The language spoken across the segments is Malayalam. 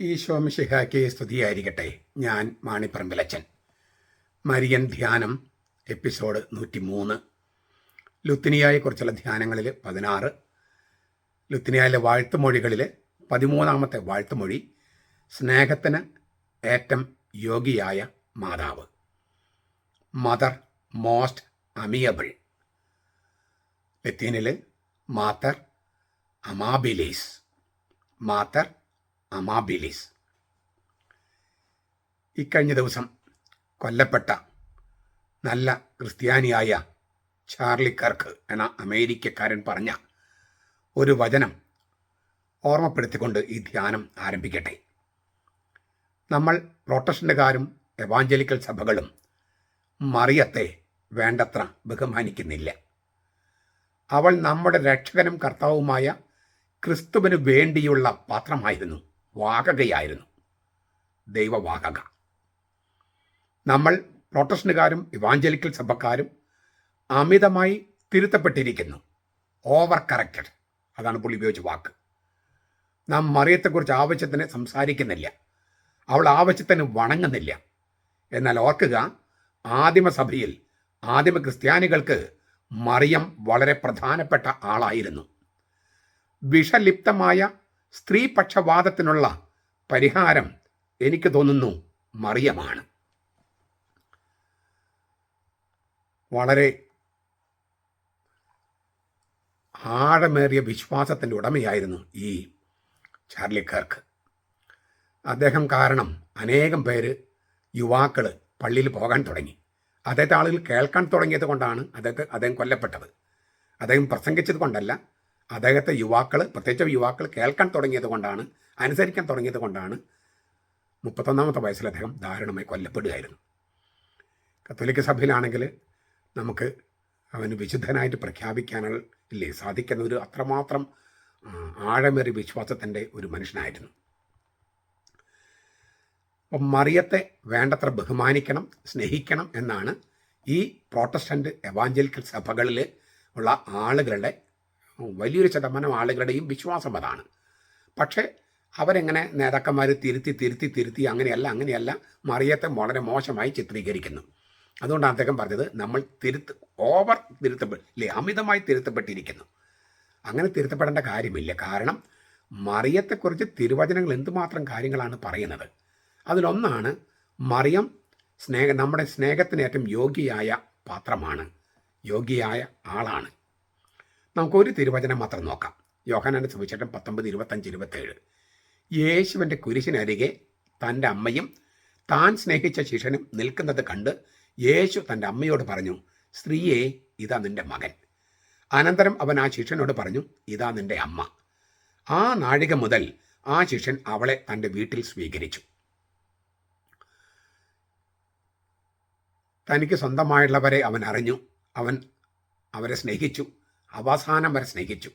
ഈശോമിഷിഹായ്ക്ക് സ്തുതിയായിരിക്കട്ടെ. ഞാൻ മാണിപ്പറമ്പിലച്ചൻ മരിയൻ ധ്യാനം എപ്പിസോഡ് നൂറ്റി മൂന്ന് ലുത്തിനിയായെക്കുറിച്ചുള്ള ധ്യാനങ്ങളിൽ പതിനാറ്. ലുത്തിനിയായിലെ വാഴ്ത്തുമൊഴികളിൽ പതിമൂന്നാമത്തെ വാഴ്ത്തുമൊഴി സ്നേഹത്തിന് ഏറ്റം യോഗിയായ മാതാവ്. Mother most amiable. ലത്തീനിൽ മാത്തർ അമാബിലീസ്. മാത്തർ അമാബിലിസ്. ഇക്കഴിഞ്ഞ ദിവസം കൊല്ലപ്പെട്ട നല്ല ക്രിസ്ത്യാനിയായ ചാർലി കർക്ക് എന്ന അമേരിക്കക്കാരൻ പറഞ്ഞ ഒരു വചനം ഓർമ്മപ്പെടുത്തിക്കൊണ്ട് ഈ ധ്യാനം ആരംഭിക്കട്ടെ. നമ്മൾ പ്രൊട്ടസ്റ്റന്റുകാരും എവാഞ്ചലിക്കൽ സഭകളും മറിയത്തെ വേണ്ടത്ര ബഹുമാനിക്കുന്നില്ല. അവൾ നമ്മുടെ രക്ഷകനും കർത്താവുമായ ക്രിസ്തുവിന് വേണ്ടിയുള്ള പാത്രമായിരുന്നു. വാഹകയായിരുന്നു ദൈവവാകക. നമ്മൾ പ്രൊട്ടസ്റ്റന്റുകാരും ഇവാഞ്ചലിക്കൽ സഭക്കാരും അമിതമായി തിരുത്തപ്പെട്ടിരിക്കുന്നു. Over corrected. അതാണ് പുള്ളി ഉപയോഗിച്ച വാക്ക്. നാം മറിയത്തെക്കുറിച്ച് ആവശ്യത്തിന് സംസാരിക്കുന്നില്ല. അവൾ ആവശ്യത്തിന് വണങ്ങുന്നില്ല. എന്നാൽ ഓർക്കുക ആദിമസഭയിൽ ആദിമ ക്രിസ്ത്യാനികൾക്ക് മറിയം വളരെ പ്രധാനപ്പെട്ട ആളായിരുന്നു. വിഷലിപ്തമായ സ്ത്രീപക്ഷവാദത്തിനുള്ള പരിഹാരം എനിക്ക് തോന്നുന്നു മറിയമാണ്. വളരെ ആഴമേറിയ വിശ്വാസത്തിന്റെ ഉടമയായിരുന്നു ഈ ചാർലി കർക്ക് അദ്ദേഹം കാരണം അനേകം പേര് യുവാക്കൾ പള്ളിയിൽ പോകാൻ തുടങ്ങി. അദ്ദേഹത്തെ ആളുകൾ കേൾക്കാൻ തുടങ്ങിയത് കൊണ്ടാണ് അദ്ദേഹത്തെ അദ്ദേഹം കൊല്ലപ്പെട്ടത്. അദ്ദേഹം പ്രസംഗിച്ചത് കൊണ്ടല്ല അദ്ദേഹത്തെ യുവാക്കൾ പ്രത്യേകിച്ച് യുവാക്കൾ കേൾക്കാൻ തുടങ്ങിയത് കൊണ്ടാണ് അനുസരിക്കാൻ തുടങ്ങിയത് കൊണ്ടാണ് മുപ്പത്തൊന്നാമത്തെ വയസ്സിൽ അദ്ദേഹം ദാരുണമായി കൊല്ലപ്പെടുകയായിരുന്നു. കത്തോലിക്ക സഭയിലാണെങ്കിൽ നമുക്ക് അവന് വിശുദ്ധനായിട്ട് പ്രഖ്യാപിക്കാനുള്ള ഇല്ലേ? സാധിക്കുന്ന ഒരു അത്രമാത്രം ആഴമേറിയ വിശ്വാസത്തിന്റെ ഒരു മനുഷ്യനായിരുന്നു. അപ്പം മറിയത്തെ വേണ്ടത്ര ബഹുമാനിക്കണം സ്നേഹിക്കണം എന്നാണ് ഈ പ്രോട്ടസ്റ്റന്റ് എവാഞ്ചലിക്കൽ സഭകളിൽ ഉള്ള ആളുകളുടെ വലിയൊരു ശതമാനം ആളുകളുടെയും വിശ്വാസം അതാണ്. പക്ഷേ അവരെങ്ങനെ നേതാക്കന്മാർ തിരുത്തി തിരുത്തി തിരുത്തി അങ്ങനെയല്ല അങ്ങനെയല്ല മറിയത്തെ വളരെ മോശമായി ചിത്രീകരിക്കുന്നു. അതുകൊണ്ടാണ് അദ്ദേഹം പറഞ്ഞത് നമ്മൾ തിരുത്ത് ഓവർ തിരുത്തപ്പെട്ടില്ലേ അമിതമായി തിരുത്തപ്പെട്ടിരിക്കുന്നു. അങ്ങനെ തിരുത്തപ്പെടേണ്ട കാര്യമില്ല. കാരണം മറിയത്തെക്കുറിച്ച് തിരുവചനങ്ങൾ എന്തുമാത്രം കാര്യങ്ങളാണ് പറയുന്നത്? അതിലൊന്നാണ് മറിയം സ്നേഹ നമ്മുടെ സ്നേഹത്തിന് ഏറ്റവും യോഗ്യയായ പാത്രമാണ്. യോഗ്യയായ ആളാണ്. നമുക്കൊരു തിരുവചനം മാത്രം നോക്കാം. യോഹനാന്റെ സുവിശേഷം പത്തൊമ്പത് ഇരുപത്തഞ്ച് ഇരുപത്തേഴ്. യേശുവിന്റെ കുരിശിനരികെ തന്റെ അമ്മയും താൻ സ്നേഹിച്ച ശിഷ്യനും നിൽക്കുന്നത് കണ്ട് യേശു തന്റെ അമ്മയോട് പറഞ്ഞു സ്ത്രീയെ ഇതാ നിന്റെ മകൻ. അനന്തരം അവൻ ആ ശിഷ്യനോട് പറഞ്ഞു ഇതാ നിന്റെ അമ്മ. ആ നാഴിക മുതൽ ആ ശിഷ്യൻ അവളെ തന്റെ വീട്ടിൽ സ്വീകരിച്ചു. തനിക്ക് സ്വന്തമായുള്ളവരെ അവൻ അറിഞ്ഞു അവൻ അവരെ സ്നേഹിച്ചു അവസാനം വരെ സ്നേഹിച്ചു.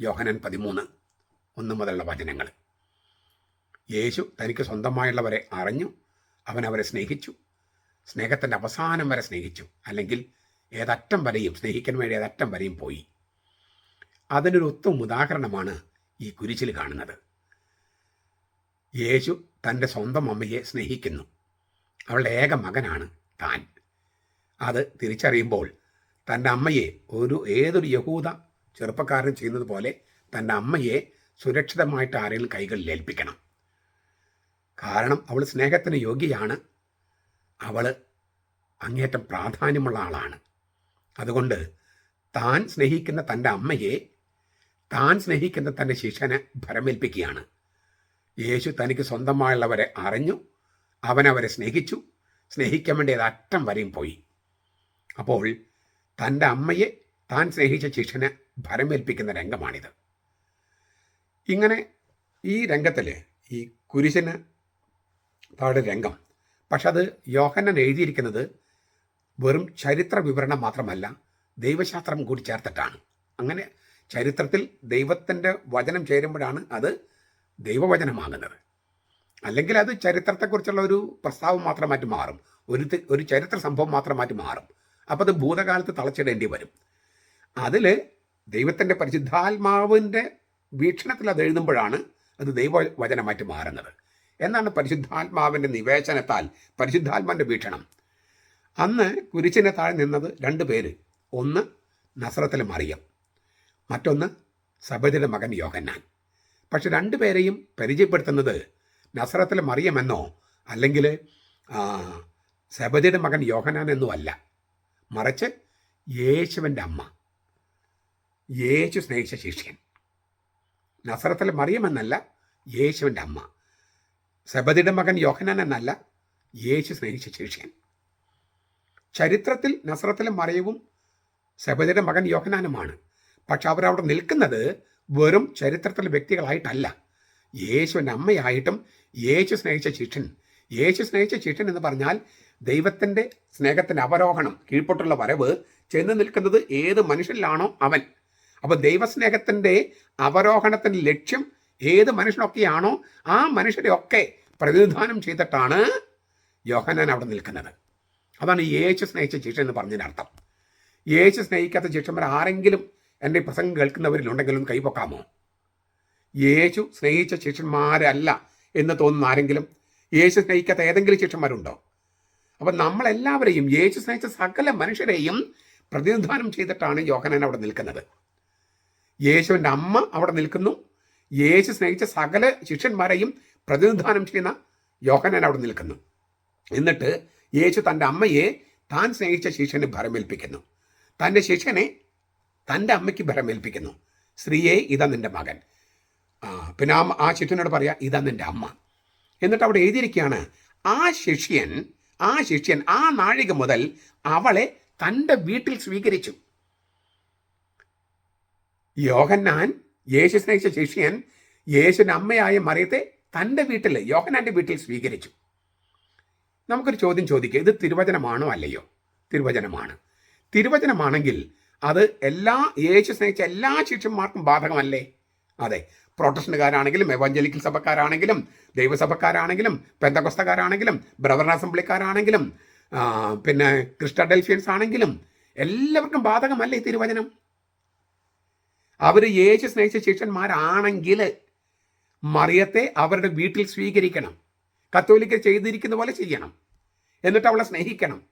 യോഹനൻ പതിമൂന്ന് ഒന്ന് മുതലുള്ള വചനങ്ങൾ. യേശു തനിക്ക് സ്വന്തമായുള്ളവരെ അറിഞ്ഞു അവൻ അവരെ സ്നേഹിച്ചു. സ്നേഹത്തിന്റെ അവസാനം വരെ സ്നേഹിച്ചു. അല്ലെങ്കിൽ ഏതറ്റം വരെയും സ്നേഹിക്കാൻ വേണ്ടി ഏതറ്റം വരെയും പോയി. അതിനൊരു ഉത്തമ ഉദാഹരണമാണ് ഈ കുരിശിൽ കാണുന്നത്. യേശു തന്റെ സ്വന്തം അമ്മയെ സ്നേഹിക്കുന്നു. അവളുടെ ഏക മകനാണ് താൻ. അത് തിരിച്ചറിയുമ്പോൾ തന്റെ അമ്മയെ ഒരു ഏതൊരു യഹൂദ ചെറുപ്പക്കാരൻ ചെയ്യുന്നത് പോലെ തന്റെ അമ്മയെ സുരക്ഷിതമായിട്ട് ആരെങ്കിലും കൈകളിൽ ഏൽപ്പിക്കണം. കാരണം അവൾ സ്നേഹത്തിന് യോഗ്യയാണ്. അവൾ അങ്ങേറ്റം പ്രാധാന്യമുള്ള ആളാണ്. അതുകൊണ്ട് താൻ സ്നേഹിക്കുന്ന തന്റെ അമ്മയെ താൻ സ്നേഹിക്കുന്ന തന്റെ ശിഷ്യനെ ഭരമേൽപ്പിക്കുകയാണ്. യേശു തനിക്ക് സ്വന്തമായുള്ളവരെ അറിഞ്ഞു അവനവരെ സ്നേഹിച്ചു സ്നേഹിക്കാൻ വേണ്ടി അത് അറ്റം വരെയും പോയി. അപ്പോൾ തന്റെ അമ്മയെ താൻ സ്നേഹിച്ച ശിഷ്യനെ ഭരമേൽപ്പിക്കുന്ന രംഗമാണിത്. ഇങ്ങനെ ഈ രംഗത്തിൽ ഈ കുരിശന് താഴെ രംഗം പക്ഷെ അത് യോഹന്നൻ എഴുതിയിരിക്കുന്നത് വെറും ചരിത്ര വിവരണം മാത്രമല്ല ദൈവശാസ്ത്രം കൂടി ചേർത്തിട്ടാണ്. അങ്ങനെ ചരിത്രത്തിൽ ദൈവത്തിന്റെ വചനം ചേരുമ്പോഴാണ് അത് ദൈവവചനമാകുന്നത് അല്ലെങ്കിൽ അത് ചരിത്രത്തെക്കുറിച്ചുള്ള ഒരു പ്രസ്താവം മാത്രമായിട്ട് മാറും. ഒരു ഒരു ചരിത്ര സംഭവം മാത്രമായിട്ട് മാറും. അപ്പോൾ അത് ഭൂതകാലത്ത് തളച്ചിടേണ്ടി വരും. അതിൽ ദൈവത്തിന്റെ പരിശുദ്ധാത്മാവിന്റെ വീക്ഷണത്തിൽ അത് എഴുതുമ്പോഴാണ് അത് ദൈവവചനമായിട്ട് മാറുന്നത്. എന്നാണ് പരിശുദ്ധാത്മാവിന്റെ നിവേശനത്താൽ പരിശുദ്ധാത്മാവിന്റെ വീക്ഷണം. അന്ന് കുരിശിനെ താഴെ നിന്നത് രണ്ട് പേര്. ഒന്ന് നസ്രത്തിലെ മറിയം മറ്റൊന്ന് സബദിയുടെ മകൻ യോഹന്നാൻ. പക്ഷെ രണ്ടുപേരെയും പരിചയപ്പെടുത്തുന്നത് നസ്രത്തിലെ മറിയമെന്നോ അല്ലെങ്കിൽ സബദിയുടെ മകൻ യോഹനാൻ എന്നോ അല്ല മറിച്ച് യേശുവിന്റെ അമ്മ. യേശു സ്നേഹിച്ച ശിഷ്യൻ. നസ്രത്തിലെ മറിയമെന്നല്ല യേശുവിന്റെ അമ്മ. സബദിയുടെ മകൻ യോഹനാൻ എന്നല്ല യേശു സ്നേഹിച്ച ശിഷ്യൻ. ചരിത്രത്തിൽ നസ്രത്തിലെ മറിയവും സബദിയുടെ മകൻ യോഹനാനുമാണ് പക്ഷെ അവരവിടെ നിൽക്കുന്നത് വെറും ചരിത്രത്തിലെ വ്യക്തികളായിട്ടല്ല. യേശുവിന്റെ അമ്മയായിട്ടും യേശു സ്നേഹിച്ച ശിഷ്യൻ. യേശു സ്നേഹിച്ച ശിഷ്യൻ എന്ന് പറഞ്ഞാൽ ദൈവത്തിന്റെ സ്നേഹത്തിന്റെ അവരോഹണം കീഴ്പോട്ടുള്ള വരവ് ചെന്ന് നിൽക്കുന്നത് ഏത് മനുഷ്യനിലാണോ അവൻ. അപ്പോൾ ദൈവസ്നേഹത്തിന്റെ അവരോഹണത്തിന്റെ ലക്ഷ്യം ഏത് മനുഷ്യനൊക്കെയാണോ ആ മനുഷ്യരെ ഒക്കെ പ്രതിനിധാനം ചെയ്തിട്ടാണ് യോഹനാൻ അവിടെ നിൽക്കുന്നത്. അതാണ് യേശു സ്നേഹിച്ച ശിക്ഷ എന്ന് അർത്ഥം. യേശു സ്നേഹിക്കാത്ത ശിക്ഷന്മാർ ആരെങ്കിലും എന്റെ പ്രസംഗം കേൾക്കുന്നവരിലുണ്ടെങ്കിലും കൈപൊക്കാമോ യേശു സ്നേഹിച്ച ശിഷ്യന്മാരല്ല എന്ന് തോന്നുന്ന ആരെങ്കിലും? യേശു സ്നേഹിക്കാത്ത ഏതെങ്കിലും ശിഷ്യന്മാരുണ്ടോ അപ്പം നമ്മളെല്ലാവരെയും യേശു സ്നേഹിച്ച സകല മനുഷ്യരെയും പ്രതിനിധാനം ചെയ്തിട്ടാണ് യോഹനൻ അവിടെ നിൽക്കുന്നത്. യേശുവിന്റെ അമ്മ അവിടെ നിൽക്കുന്നു. യേശു സ്നേഹിച്ച സകല ശിഷ്യന്മാരെയും പ്രതിനിധാനം ചെയ്യുന്ന യോഹനൻ അവിടെ നിൽക്കുന്നു. എന്നിട്ട് യേശു തന്റെ അമ്മയെ താൻ സ്നേഹിച്ച ശിഷ്യന് ഭരമേൽപ്പിക്കുന്നു. തന്റെ ശിഷ്യനെ തന്റെ അമ്മയ്ക്ക് ഭരമേൽപ്പിക്കുന്നു. സ്ത്രീയെ ഇതാ നിന്റെ മകൻ. പിന്നെ ആ ആ ശിഷ്യനോട് പറയാ ഇതാ നിന്റെ അമ്മ. എന്നിട്ട് അവിടെ എഴുതിയിരിക്കുകയാണ് ആ ശിഷ്യൻ ആ ശിഷ്യൻ ആ നാഴിക മുതൽ അവളെ തന്റെ വീട്ടിൽ സ്വീകരിച്ചു. യോഹന്നാൻ യേശു സ്നേഹിച്ച ശിഷ്യൻ യേശുവിന്റെ അമ്മയായ മറിയത്തെ തന്റെ വീട്ടിൽ യോഹന്നാന്റെ വീട്ടിൽ സ്വീകരിച്ചു. നമുക്കൊരു ചോദ്യം ചോദിക്കുക ഇത് തിരുവചനമാണോ അല്ലയോ? തിരുവചനമാണ്. തിരുവചനമാണെങ്കിൽ അത് എല്ലാ യേശു സ്നേഹിച്ച എല്ലാ ശിഷ്യന്മാർക്കും ബാധകമല്ലേ? അതെ. പ്രൊട്ടസ്റ്റന്റുകാരാണെങ്കിലും എവഞ്ചലിക്കൽ സഭക്കാരാണെങ്കിലും ദൈവസഭക്കാരാണെങ്കിലും പെന്തകൊസ്തക്കാരാണെങ്കിലും ബ്രദർ അസംബ്ലിക്കാരാണെങ്കിലും പിന്നെ ക്രിസ്റ്റഡൽഫിയൻസ് ആണെങ്കിലും എല്ലാവർക്കും ബാധകമല്ല ഈ തിരുവചനം? അവർ യേശു സ്നേഹിച്ച ശിഷ്യന്മാരാണെങ്കിൽ മറിയത്തെ അവരുടെ വീട്ടിൽ സ്വീകരിക്കണം. കത്തോലിക്ക ചെയ്തിരിക്കുന്ന പോലെ ചെയ്യണം. എന്നിട്ട് അവളെ സ്നേഹിക്കണം.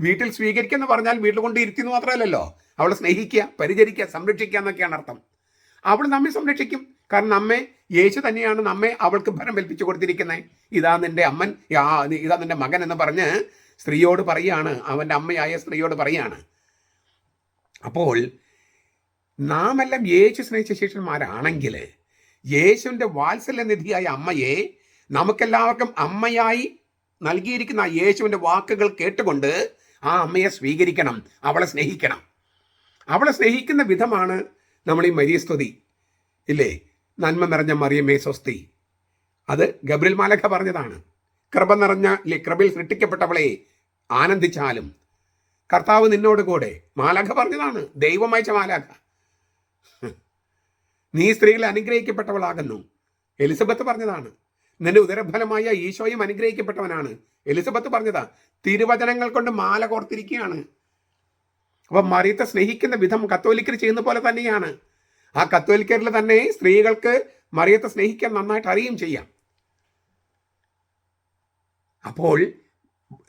വീട്ടിൽ സ്വീകരിക്കുക എന്ന് പറഞ്ഞാൽ വീട്ടിൽ കൊണ്ട് ഇരുത്തി എന്ന് മാത്രമല്ലല്ലോ. അവളെ സ്നേഹിക്കുക പരിചരിക്കുക സംരക്ഷിക്കുക എന്നൊക്കെയാണ് അർത്ഥം. അവൾ നമ്മെ സംരക്ഷിക്കും. കാരണം നമ്മെ യേശു തന്നെയാണ് നമ്മെ അവൾക്ക് ഭരം വൽപ്പിച്ചു കൊടുത്തിരിക്കുന്നത് ഇതാ നിന്റെ അമ്മൻ ഇതാ നിന്റെ മകൻ എന്ന് പറഞ്ഞ് സ്ത്രീയോട് പറയാണ്. അവന്റെ അമ്മയായ സ്ത്രീയോട് പറയാണ്. അപ്പോൾ നാം എല്ലാം യേശു സ്നേഹിച്ച ശിഷ്യന്മാരാണെങ്കിൽ യേശുവിന്റെ വാത്സല്യനിധിയായ അമ്മയെ നമുക്കെല്ലാവർക്കും അമ്മയായി നൽകിയിരിക്കുന്ന യേശുവിന്റെ വാക്കുകൾ കേട്ടുകൊണ്ട് ആ അമ്മയെ സ്വീകരിക്കണം അവളെ സ്നേഹിക്കണം. അവളെ സ്നേഹിക്കുന്ന വിധമാണ് നമ്മൾ ഈ മരിയസ്തുതി ഇല്ലേ? നന്മ നിറഞ്ഞ മറിയമേ സ്വസ്തി. അത് ഗബ്രിൽ മാലഖ പറഞ്ഞതാണ്. കൃപ നിറഞ്ഞ ഇല്ലേ കൃപയിൽ സൃഷ്ടിക്കപ്പെട്ടവളെ ആനന്ദിച്ചാലും കർത്താവ് നിന്നോട് കൂടെ. മാലഖ പറഞ്ഞതാണ് ദൈവമയച്ച മാലാഖ. നീ സ്ത്രീകൾ അനുഗ്രഹിക്കപ്പെട്ടവളാകുന്നു. എലിസബത്ത് പറഞ്ഞതാണ് നിന്റെ ഉദരഫലമായ ഈശോയും അനുഗ്രഹിക്കപ്പെട്ടവനാണ്. എലിസബത്ത് പറഞ്ഞതാ തിരുവചനങ്ങൾ കൊണ്ട് മാല കോർത്തിരിക്കുകയാണ്. അപ്പൊ മറിയത്തെ സ്നേഹിക്കുന്ന വിധം കത്തോലിക്കർ ചെയ്യുന്ന പോലെ തന്നെയാണ്. ആ കത്തോലിക്കരിൽ തന്നെ സ്ത്രീകൾക്ക് മറിയത്തെ സ്നേഹിക്കാൻ നന്നായിട്ട് അറിയും ചെയ്യാം. അപ്പോൾ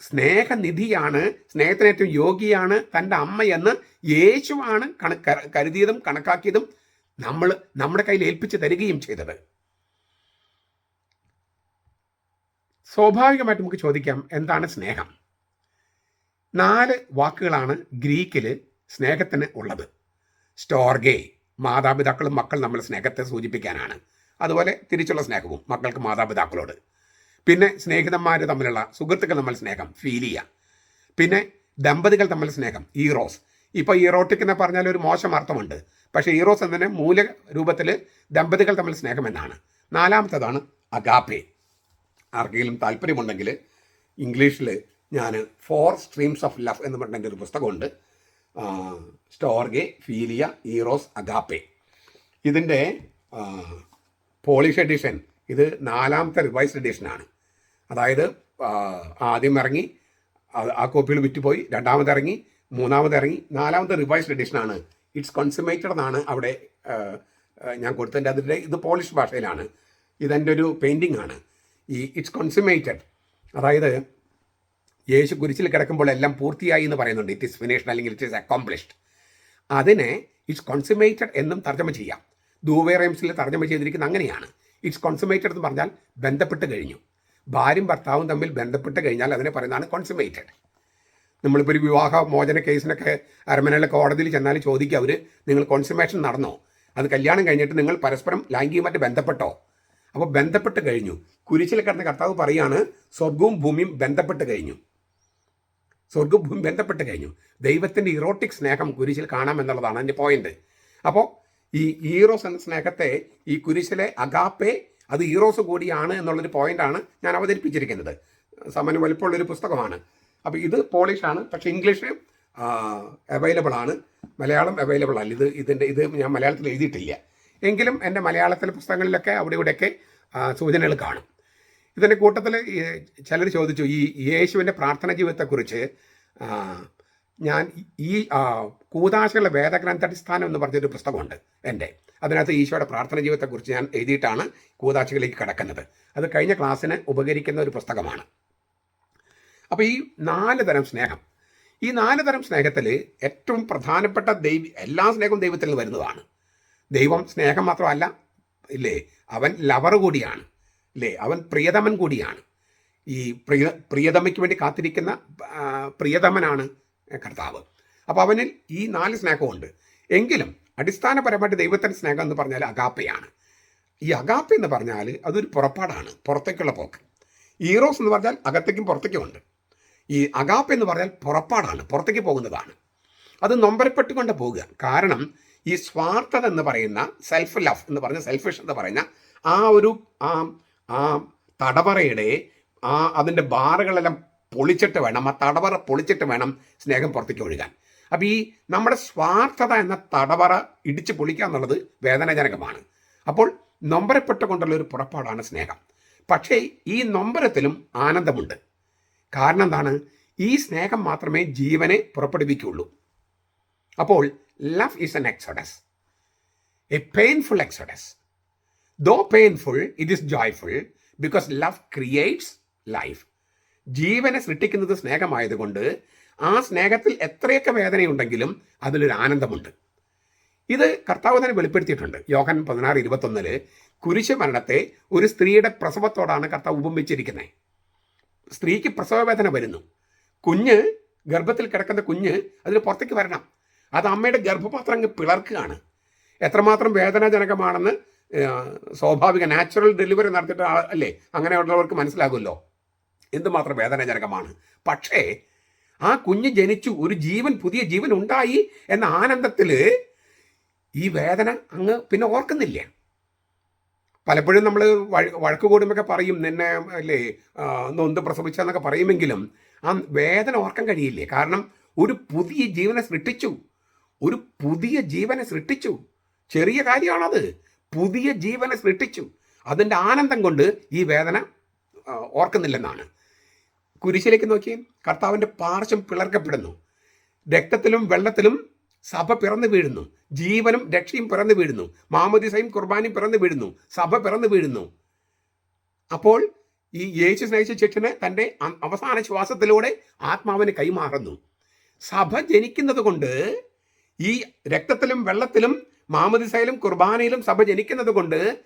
സ്നേഹനിധിയാണ് സ്നേഹത്തിന് ഏറ്റവും യോഗിയാണ് തന്റെ അമ്മയെന്ന് യേശുവാണ് കണ കര- കരുതിയതും കണക്കാക്കിയതും നമ്മൾ നമ്മുടെ കയ്യിൽ ഏൽപ്പിച്ച് തരികയും ചെയ്തത്. സ്വാഭാവികമായിട്ട് നമുക്ക് ചോദിക്കാം എന്താണ് സ്നേഹം? നാല് വാക്കുകളാണ് ഗ്രീക്കിൽ സ്നേഹത്തിന് ഉള്ളത്. സ്റ്റോർഗേ മാതാപിതാക്കളും മക്കൾ നമ്മൾ സ്നേഹത്തെ സൂചിപ്പിക്കാനാണ്. അതുപോലെ തിരിച്ചുള്ള സ്നേഹവും മക്കൾക്ക് മാതാപിതാക്കളോട്. പിന്നെ സ്നേഹിതന്മാർ തമ്മിലുള്ള സുഹൃത്തുക്കൾ തമ്മിൽ സ്നേഹം ഫീലിയ. പിന്നെ ദമ്പതികൾ തമ്മിൽ സ്നേഹം ഈറോസ്. ഇപ്പോൾ ഈറോട്ടിക് എന്ന് പറഞ്ഞാൽ ഒരു മോശം അർത്ഥമുണ്ട്. പക്ഷേ ഈറോസ് എന്നതിന് മൂല രൂപത്തിൽ ദമ്പതികൾ തമ്മിൽ സ്നേഹം എന്നാണ്. നാലാമത്തേതാണ് അഗാപ്പെ. ആർക്കെങ്കിലും താല്പര്യമുണ്ടെങ്കിൽ ഇംഗ്ലീഷിൽ ഞാൻ ഫോർ സ്ട്രീംസ് ഓഫ് ലവ് എന്ന് പറഞ്ഞ എന്റെ ഒരു പുസ്തകമുണ്ട്. സ്റ്റോർഗെ ഫീലിയ ഈറോസ് അഗാപ്പെ ഇതിന്റെ പോളിഷ് എഡിഷൻ ഇത് നാലാമത്തെ റിവൈസ്ഡ് എഡിഷനാണ് അതായത് ആദ്യം ഇറങ്ങി ആ- കോപ്പികൾ വിറ്റുപോയി രണ്ടാമത് ഇറങ്ങി മൂന്നാമത് ഇറങ്ങി നാലാമത്തെ റിവൈസ്ഡ് എഡിഷനാണ് ഇറ്റ്സ് കൺസുമേറ്റഡ് എന്നാണ് അവിടെ ഞാൻ കൊടുത്തതിന്റെ അതിന്റെ ഇത് പോളിഷ് ഭാഷയിലാണ്. ഇതെന്റെ ഒരു പെയിന്റിംഗ് ആണ്. ഈ ഇറ്റ്സ് കൺസ്യൂമേറ്റഡ് അതായത് യേശു കുരിശിൽ കിടക്കുമ്പോൾ എല്ലാം പൂർത്തിയായി എന്ന് പറയുന്നുണ്ട്. ഇറ്റ് ഇസ് ഫിനിഷ്ഡ് അല്ലെങ്കിൽ ഇറ്റ് ഇസ് അക്കോംപ്ലിഷ്ഡ് അതിനെ ഇറ്റ്സ് കോൺസുമേറ്റഡ് എന്നും തർജമ ചെയ്യാം. ദൂവേ റൈംസിൽ തർജമ ചെയ്തിരിക്കുന്നത് അങ്ങനെയാണ്. ഇറ്റ്സ് കോൺസുമേറ്റഡ് എന്ന് പറഞ്ഞാൽ ബന്ധപ്പെട്ട് കഴിഞ്ഞു. ഭാര്യയും ഭർത്താവും തമ്മിൽ ബന്ധപ്പെട്ട് കഴിഞ്ഞാൽ അതിനെ പറയുന്നതാണ് കോൺസുമേറ്റഡ് നമ്മളിപ്പോൾ ഒരു വിവാഹ മോചന കേസിനൊക്കെ അരമനയിലെ കോടതിയിൽ ചെന്നാൽ ചോദിക്കുക അവർ നിങ്ങൾ കോൺസുമേഷൻ നടന്നോ? അത് കല്യാണം കഴിഞ്ഞിട്ട് നിങ്ങൾ പരസ്പരം ലൈംഗികമായിട്ട് ബന്ധപ്പെട്ടോ? അപ്പോൾ ബന്ധപ്പെട്ട് കഴിഞ്ഞു. കുരിശിൽ കിടന്ന കർത്താവ് പറയാണ് സ്വർഗവും ഭൂമിയും ബന്ധപ്പെട്ട് കഴിഞ്ഞു. സ്വർഗവും ഭൂമിയും ബന്ധപ്പെട്ട് കഴിഞ്ഞു. ദൈവത്തിന്റെ ഇറോട്ടിക് സ്നേഹം കുരിശിൽ കാണാം എന്നുള്ളതാണ് എന്റെ പോയിന്റ് അപ്പോൾ ഈ ഈറോസ് എന്ന സ്നേഹത്തെ ഈ കുരിശിലെ അഗാപ്പെ അത് ഈറോസ് കൂടിയാണ് എന്നുള്ളൊരു പോയിന്റാണ് ഞാൻ അവതരിപ്പിച്ചിരിക്കുന്നത്. സമന് വലിപ്പമുള്ളൊരു പുസ്തകമാണ്. അപ്പോൾ ഇത് പോളിഷാണ് പക്ഷെ ഇംഗ്ലീഷ് അവൈലബിൾ ആണ്. മലയാളം അവൈലബിൾ അല്ല. ഇത് ഇതിന്റെ ഇത് ഞാൻ മലയാളത്തിൽ എഴുതിയിട്ടില്ല. എങ്കിലും എന്റെ മലയാളത്തിലെ പുസ്തകങ്ങളിലൊക്കെ അവിടെ ഇവിടെയൊക്കെ സൂചനകൾ കാണും. ഇതിന്റെ കൂട്ടത്തിൽ ചിലർ ചോദിച്ചു ഈ യേശുവിന്റെ പ്രാർത്ഥന ജീവിതത്തെക്കുറിച്ച് ഞാൻ ഈ കൂതാശകളുടെ വേദഗ്രന്ഥാടിസ്ഥാനം എന്ന് പറഞ്ഞൊരു പുസ്തകമുണ്ട് എന്റെ. അതിനകത്ത് ഈശോയുടെ പ്രാർത്ഥന ജീവിതത്തെക്കുറിച്ച് ഞാൻ എഴുതിയിട്ടാണ് കൂതാശകളിലേക്ക് കടക്കുന്നത്. അത് കഴിഞ്ഞ ക്ലാസ്സിന് ഉപകരിക്കുന്ന ഒരു പുസ്തകമാണ്. അപ്പോൾ ഈ നാല് തരം സ്നേഹം. ഈ നാല് തരം സ്നേഹത്തിൽ ഏറ്റവും പ്രധാനപ്പെട്ട ദൈവ എല്ലാ സ്നേഹവും ദൈവത്തിൽ നിന്ന് വരുന്നതാണ്. ദൈവം സ്നേഹം മാത്രമല്ല ഇല്ലേ അവൻ ലവർ കൂടിയാണ്. ഇല്ലേ അവൻ പ്രിയതമൻ കൂടിയാണ്. ഈ പ്രിയ പ്രിയതമയ്ക്ക് വേണ്ടി കാത്തിരിക്കുന്ന പ്രിയതമനാണ് കർത്താവ്. അപ്പോൾ അവനിൽ ഈ നാല് സ്നേഹമുണ്ട്. എങ്കിലും അടിസ്ഥാനപരമായിട്ട് ദൈവത്തിന്റെ സ്നേഹം എന്ന് പറഞ്ഞാൽ അഗാപ്പയാണ്. ഈ അഗാപ്പ എന്ന് പറഞ്ഞാൽ അതൊരു പുറപ്പാടാണ്. പുറത്തേക്കുള്ള പോക്ക്. ഈറോസ് എന്ന് പറഞ്ഞാൽ അകത്തേക്കും പുറത്തേക്കും ഉണ്ട്. ഈ അഗാപ്പ എന്ന് പറഞ്ഞാൽ പുറപ്പാടാണ്. പുറത്തേക്ക് പോകുന്നതാണ്. അത് നൊമ്പരപ്പെട്ടുകൊണ്ട് പോവുക കാരണം ഈ സ്വാർത്ഥത എന്ന് പറയുന്ന സെൽഫ് ലവ് എന്ന് പറഞ്ഞ സെൽഫിഷ് എന്ന് പറയുന്ന ആ ഒരു ആ തടവറയുടെ ആ അതിന്റെ ബാറുകളെല്ലാം പൊളിച്ചിട്ട് വേണം ആ തടവറ പൊളിച്ചിട്ട് വേണം സ്നേഹം പുറത്തേക്ക് ഒഴുകാൻ. അപ്പോൾ ഈ നമ്മുടെ സ്വാർത്ഥത എന്ന തടവറ ഇടിച്ച് പൊളിക്കുക എന്നുള്ളത് വേദനാജനകമാണ്. അപ്പോൾ നൊമ്പരപ്പെട്ടുകൊണ്ടുള്ള ഒരു പുറപ്പാടാണ് സ്നേഹം. പക്ഷേ ഈ നൊമ്പരത്തിലും ആനന്ദമുണ്ട്. കാരണം എന്താണ്? ഈ സ്നേഹം മാത്രമേ ജീവനെ പുറപ്പെടുവിക്കുകയുള്ളൂ. അപ്പോൾ love is an exodus. A painful exodus. Though painful it is joyful because love creates life ജീവനെ സൃഷ്ടിക്കുന്നത് സ്നേഹമായതുകൊണ്ട് ആ സ്നേഹത്തിൽ എത്രയൊക്കെ വേദനയുണ്ടെങ്കിലും അതിലൊരു ആനന്ദമുണ്ട്. ഇത് കർത്താവ് തന്നെ വെളിപ്പെടുത്തിയിട്ടുണ്ട്. യോഹൻ പതിനാറ് ഇരുപത്തൊന്നിൽ കുരിശ് മരണത്തെ ഒരു സ്ത്രീയുടെ പ്രസവത്തോടാണ് കർത്താവ് ഉപമിച്ചിരിക്കുന്നത്. സ്ത്രീക്ക് പ്രസവവേദന വരുന്നു. കുഞ്ഞ് ഗർഭത്തിൽ കിടക്കുന്ന കുഞ്ഞ് അതിന് പുറത്തേക്ക് വരണം. അത് അമ്മയുടെ ഗർഭപാത്രം പിളർക്കുകയാണ്. എത്രമാത്രം വേദനാജനകമാണെന്ന് സ്വാഭാവിക നാച്ചുറൽ ഡെലിവറി നടത്തിയിട്ട് അല്ലേ? അങ്ങനെയുള്ളവർക്ക് മനസ്സിലാകുമല്ലോ. എന്തുമാത്രം വേദനാജനകമാണ്. പക്ഷേ ആ കുഞ്ഞ് ജനിച്ചു ഒരു ജീവൻ പുതിയ ജീവൻ ഉണ്ടായി എന്ന ആനന്ദത്തിൽ ഈ വേദന അങ്ങ് പിന്നെ ഓർക്കുന്നില്ല. പലപ്പോഴും നമ്മൾ വഴക്ക് കൂടുമ്പോഴൊക്കെ പറയും നിന്നെ അല്ലേ നൊന്ത് പ്രസവിച്ചെന്നൊക്കെ പറയുമെങ്കിലും ആ വേദന ഓർക്കാൻ കഴിയില്ലേ? കാരണം ഒരു പുതിയ ജീവനെ സൃഷ്ടിച്ചു. ഒരു പുതിയ ജീവനെ സൃഷ്ടിച്ചു. ചെറിയ കാര്യമാണത്. പുതിയ ജീവനെ സൃഷ്ടിച്ചു. അതിന്റെ ആനന്ദം കൊണ്ട് ഈ വേദന ഓർക്കുന്നില്ലെന്നാണ്. കുരിശിലേക്ക് നോക്കി. കർത്താവിന്റെ പാർശ്വം പിളർക്കപ്പെടുന്നു. രക്തത്തിലും വെള്ളത്തിലും സഭ പിറന്നു വീഴുന്നു. ജീവനും രക്ഷയും പിറന്നു വീഴുന്നു. മാമോദിസയും കുർബാനയും പിറന്നു വീഴുന്നു. സഭ പിറന്നു വീഴുന്നു. അപ്പോൾ ഈ യേശു സ്നേഹിച്ച ശിക്ഷന് തന്റെ അവസാന ശ്വാസത്തിലൂടെ ആത്മാവിന് കൈമാറുന്നു. സഭ ജനിക്കുന്നത് കൊണ്ട് ഈ രക്തത്തിലും വെള്ളത്തിലും മാമദിസയിലും കുർബാനയിലും സഭ ജനിക്കുന്നത് കൊണ്ട്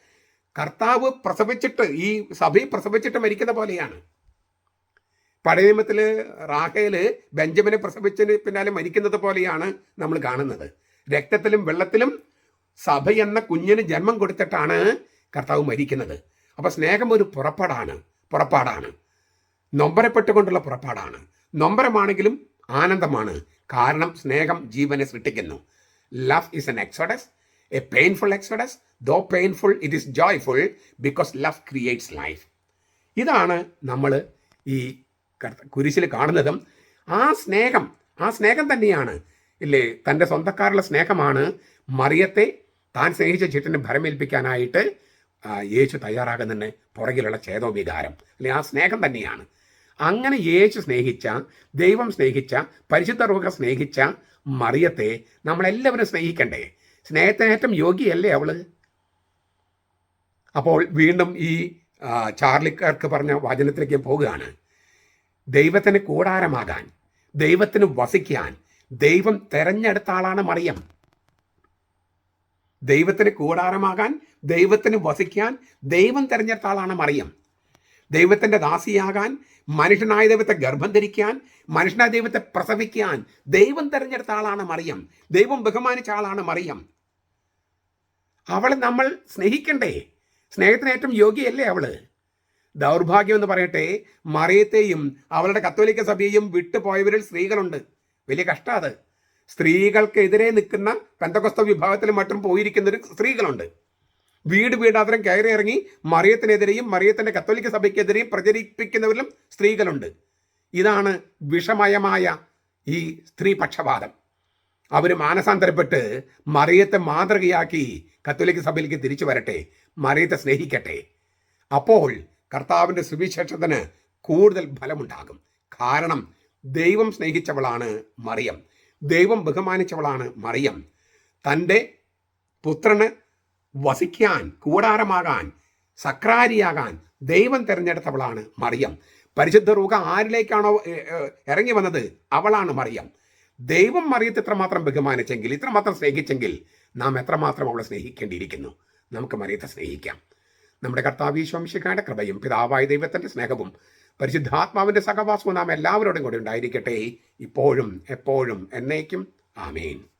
കർത്താവ് പ്രസവിച്ചിട്ട് ഈ സഭയിൽ പ്രസവിച്ചിട്ട് മരിക്കുന്ന പോലെയാണ്. പഴയ നിയമത്തിൽ റാഹേൽ ബെഞ്ചമിനെ പ്രസവിച്ചതിന് പിന്നാലെ മരിക്കുന്നത് പോലെയാണ് നമ്മൾ കാണുന്നത്. രക്തത്തിലും വെള്ളത്തിലും സഭ എന്ന കുഞ്ഞിന് ജന്മം കൊടുത്തിട്ടാണ് കർത്താവ് മരിക്കുന്നത്. അപ്പോൾ സ്നേഹം ഒരു പുറപ്പാടാണ് പുറപ്പാടാണ്. നൊമ്പരപ്പെട്ടുകൊണ്ടുള്ള പുറപ്പാടാണ്. നൊമ്പരമാണെങ്കിലും ആനന്ദമാണ്. കാരണം സ്നേഹം ജീവനെ സൃഷ്ടിക്കുന്നു. Love is an exodus a painful exodus though painful it is joyful because love creates life ഇതാണ് നമ്മൾ ഈ കുരിശിൽ കാണുന്നതും ആ സ്നേഹം ആ സ്നേഹം തന്നെയാണ്. ഇല്ലേ തന്റെ സ്വന്തക്കാരുള്ള സ്നേഹമാണ് മറിയത്തെ താൻ സ്നേഹിച്ച ചീട്ടിനെ ഭരമേൽപ്പിക്കാനായിട്ട് യേശു തയ്യാറാകുന്നതിന് പുറകിലുള്ള ചേതോവികാരം. അല്ലെ ആ സ്നേഹം തന്നെയാണ്. അങ്ങനെ യേശു സ്നേഹിച്ച ദൈവം സ്നേഹിച്ച പരിശുദ്ധ റൂഹ സ്നേഹിച്ച മറിയത്തെ നമ്മളെല്ലാവരും സ്നേഹിക്കണ്ടേ? സ്നേഹത്തിനേറ്റം യോഗ്യയല്ലേ അവൾ? അപ്പോൾ വീണ്ടും ഈ ചാർലിക്കാർക്ക് പറഞ്ഞ വചനത്തിലേക്ക് പോവുകയാണ്. ദൈവത്തിന് കൂടാരമാകാൻ ദൈവത്തിന് വസിക്കാൻ ദൈവം തെരഞ്ഞെടുത്ത ആളാണ് മറിയം. ദൈവത്തിന് കൂടാരമാകാൻ ദൈവത്തിന് വസിക്കാൻ ദൈവം തെരഞ്ഞെടുത്ത ആളാണ് മറിയം. ദൈവത്തിന്റെ ദാസിയാകാൻ മനുഷ്യനായ ദൈവത്തെ ഗർഭം ധരിക്കാൻ മനുഷ്യനായ ദൈവത്തെ പ്രസവിക്കാൻ ദൈവം തിരഞ്ഞെടുത്ത ആളാണ് മറിയം. ദൈവം ബഹുമാനിച്ച ആളാണ് മറിയം. അവളെ നമ്മൾ സ്നേഹിക്കണ്ടേ? സ്നേഹത്തിന് ഏറ്റവും യോഗ്യയല്ലേ അവൾ? ദൗർഭാഗ്യം എന്ന് പറയട്ടെ മറിയത്തെയും അവളുടെ കത്തോലിക്ക സഭയെയും വിട്ടുപോയവരിൽ സ്ത്രീകളുണ്ട്. വലിയ കഷ്ടം അത്. സ്ത്രീകൾക്കെതിരെ നിൽക്കുന്ന പെന്തകൊസ്ത വിഭാഗത്തിലും മറ്റും പോയിരിക്കുന്നൊരു സ്ത്രീകളുണ്ട്. വീട് വീടാതരം കയറി ഇറങ്ങി മറിയത്തിനെതിരെയും മറിയത്തിന്റെ കത്തോലിക്ക സഭയ്ക്കെതിരെയും പ്രചരിപ്പിക്കുന്നവരിലും സ്ത്രീകളുണ്ട്. ഇതാണ് വിഷമയമായ ഈ സ്ത്രീ പക്ഷപാതം. അവർ മാനസാന്തരപ്പെട്ട് മറിയത്തെ മാതൃകയാക്കി കത്തോലിക്ക സഭയിലേക്ക് തിരിച്ചു വരട്ടെ മറിയത്തെ സ്നേഹിക്കട്ടെ. അപ്പോൾ കർത്താവിന്റെ സുവിശേഷത്തിന് കൂടുതൽ ഫലമുണ്ടാകും. കാരണം ദൈവം സ്നേഹിച്ചവളാണ് മറിയം. ദൈവം ബഹുമാനിച്ചവളാണ് മറിയം. തന്റെ പുത്രന് വസിക്കാൻ കൂടാരമാകാൻ സക്രാരിയാകാൻ ദൈവം തിരഞ്ഞെടുത്തവളാണ് മറിയം. പരിശുദ്ധ റൂഹ ആരിലേക്കാണോ ഇറങ്ങി വന്നത്? അവളാണ് മറിയം. ദൈവം മറിയത്തെ ഇത്രമാത്രം ബഹുമാനിച്ചെങ്കിൽ ഇത്രമാത്രം സ്നേഹിച്ചെങ്കിൽ നാം എത്രമാത്രം അവളെ സ്നേഹിക്കേണ്ടിയിരിക്കുന്നു? നമുക്ക് മറിയത്തെ സ്നേഹിക്കാം. നമ്മുടെ കർത്താവീശ്വംശിക്കാരുടെ കൃപയും പിതാവായ ദൈവത്തിന്റെ സ്നേഹവും പരിശുദ്ധാത്മാവിന്റെ സഹവാസവും നാം എല്ലാവരോടും കൂടി ഉണ്ടായിരിക്കട്ടെ. ഇപ്പോഴും എപ്പോഴും എന്നേക്കും. ആമേൻ.